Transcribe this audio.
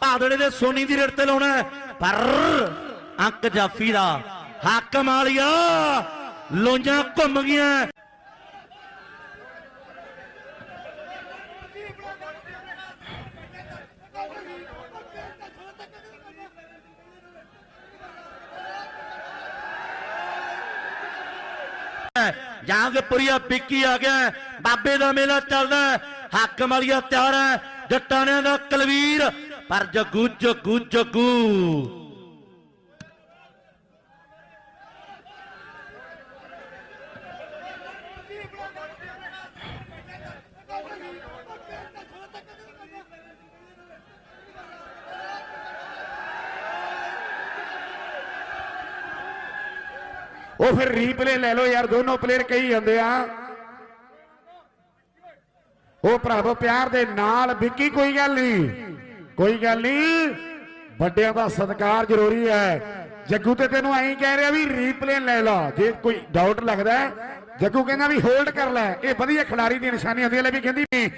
ਭਾਦੜੇ ਦੇ ਸੋਨੀ ਦੀ ਰੇਟ ਤੇ ਲਾਉਣਾ ਪਰ ਅੰਕ ਜਾਫੀ ਦਾ ਹੱਕ ਮਾਲੀਆ ਲੋਂਜਾਂ ਘੁੰਮ ਗਈਆਂ। ਜਾਂਗਪੁਰੀਆ ਪਿੱਕੀ ਆ ਗਿਆ ਬਾਬੇ ਦਾ ਮੇਲਾ ਚੱਲਦਾ ਹੈ। ਹੱਕ ਮਾਲੀਆ ਤਿਆਰ ਹੈ। ਜੱਟਾਣਿਆਂ ਦਾ ਕਲਵੀਰ ਪਰ ਜੱਗੂ ਜੱਗੂ ਜੱਗੂ। ਉਹ ਫਿਰ ਰੀਪਲੇ ਲੈ ਲਓ ਯਾਰ, ਦੋਨੋਂ ਪਲੇਅਰ ਕਹੀ ਜਾਂਦੇ ਆ। ਉਹ ਭਰਾਵੋ, ਪਿਆਰ ਦੇ ਨਾਲ ਵਿੱਕੀ, ਕੋਈ ਗੱਲ ਨਹੀਂ। ਕੋਈ ਗੱਲ ਨਹੀਂ ਵੱਡਿਆਂ ਦਾ ਸਤਿਕਾਰ ਜ਼ਰੂਰੀ ਹੈ। ਜੱਗੂ ਤੇ ਤੈਨੂੰ ਐਂ ਕਹਿ ਰਿਹਾ ਵੀ ਰੀਪਲੇ ਲੈ ਲਾ। ਜੇ ਕੋਈ ਡਾਊਟ ਲੱਗਦਾ ਜੱਗੂ ਕਹਿੰਦਾ ਵੀ ਹੋਲਡ ਕਰ ਲੈ। ਇਹ ਵਧੀਆ ਖਿਡਾਰੀ ਦੀ ਨਿਸ਼ਾਨੀ ਹੁੰਦੀ ਹੈ ਲੈ ਵੀ ਕਹਿੰਦੀ ਵੀ